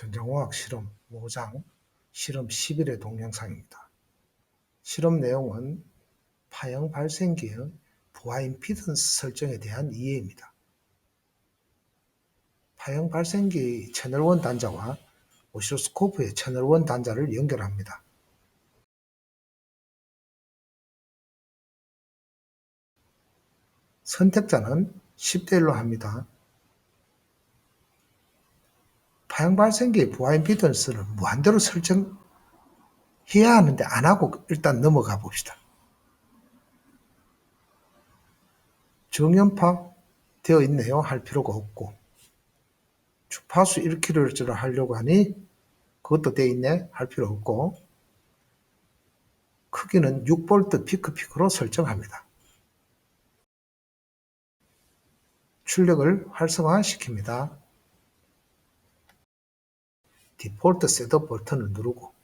전자공학 실험 5장 실험 10일의 동영상입니다. 실험 내용은 파형 발생기의 부하 임피던스 설정에 대한 이해입니다. 파형 발생기의 채널 1 단자와 오시로스코프의 채널 1 단자를 연결합니다. 선택자는 10대 1로 합니다. 파형 발생기의 부하 임피던스를 무한대로 설정해야 하는데 안 하고 일단 넘어가 봅시다. 정연파 되어 있네요. 할 필요가 없고 주파수 1kHz를 하려고 하니 그것도 되어 있네. 할 필요 없고 크기는 6V 피크 피크로 설정합니다. 출력을 활성화 시킵니다. 디폴트 셋업 버튼을 누르고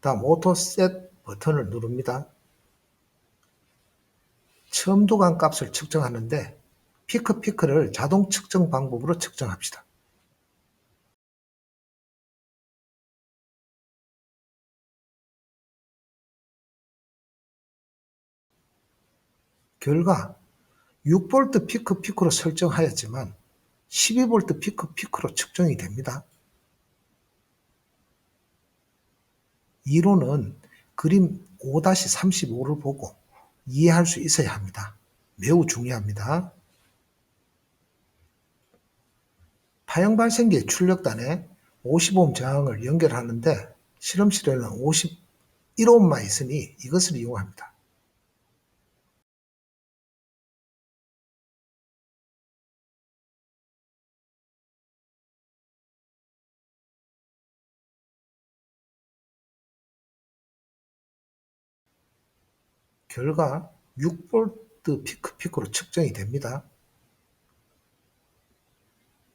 다음 오토 셋 버튼을 누릅니다. 첨도간 값을 측정하는데 피크 피크를 자동 측정 방법으로 측정합시다. 결과 6V 피크 피크로 설정하였지만 12V 피크 피크로 측정이 됩니다. 이론은 그림 5-35를 보고 이해할 수 있어야 합니다. 매우 중요합니다. 파형 발생기의 출력단에 50옴 저항을 연결하는데 실험실에는 51옴만 있으니 이것을 이용합니다. 결과 6V 피크 피크로 측정이 됩니다.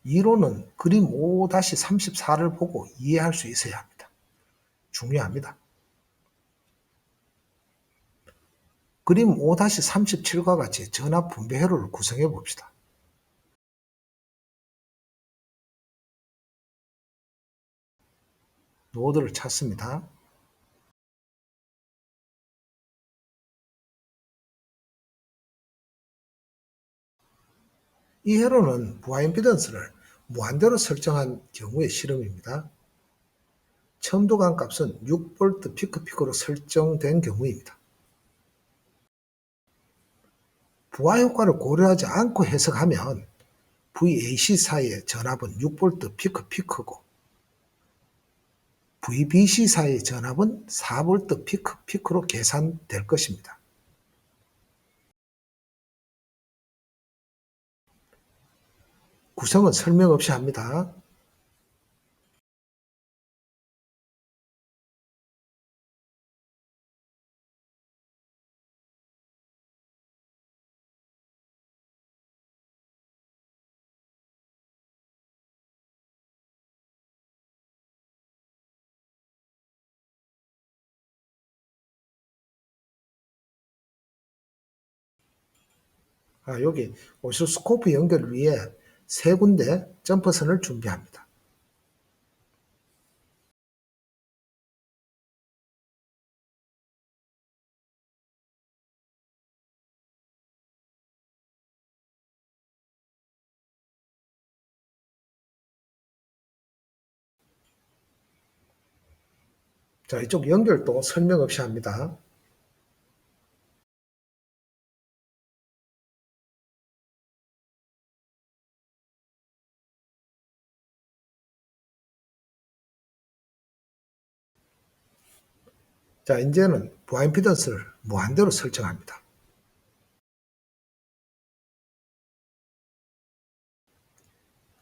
이론은 그림 5-34를 보고 이해할 수 있어야 합니다. 중요합니다. 그림 5-37과 같이 전압 분배 회로를 구성해 봅시다. 노드를 찾습니다. 이 회로는 부하 임피던스를 무한대로 설정한 경우의 실험입니다. 첨도간 값은 6V 피크 피크로 설정된 경우입니다. 부하 효과를 고려하지 않고 해석하면 VAC 사이의 전압은 6V 피크 피크고 VBC 사이의 전압은 4V 피크 피크로 계산될 것입니다. 구성은 설명 없이 합니다. 아, 여기 오시로스코프 연결을 위해 세 군데 점퍼선을 준비합니다. 자, 이쪽 연결도 설명 없이 합니다. 자, 이제는 부하 임피던스를 무한대로 설정합니다.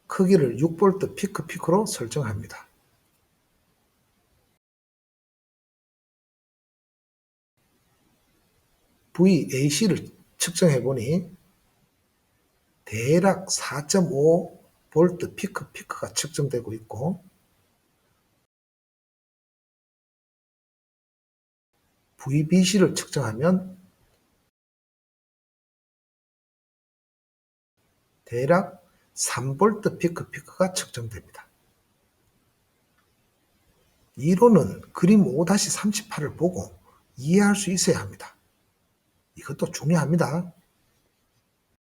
크기를 6V 피크 피크로 설정합니다. VAC를 측정해 보니 대략 4.5V 피크 피크가 측정되고 있고 VBC를 측정하면 대략 3V 피크 피크가 측정됩니다. 이론은 그림 5-38을 보고 이해할 수 있어야 합니다. 이것도 중요합니다.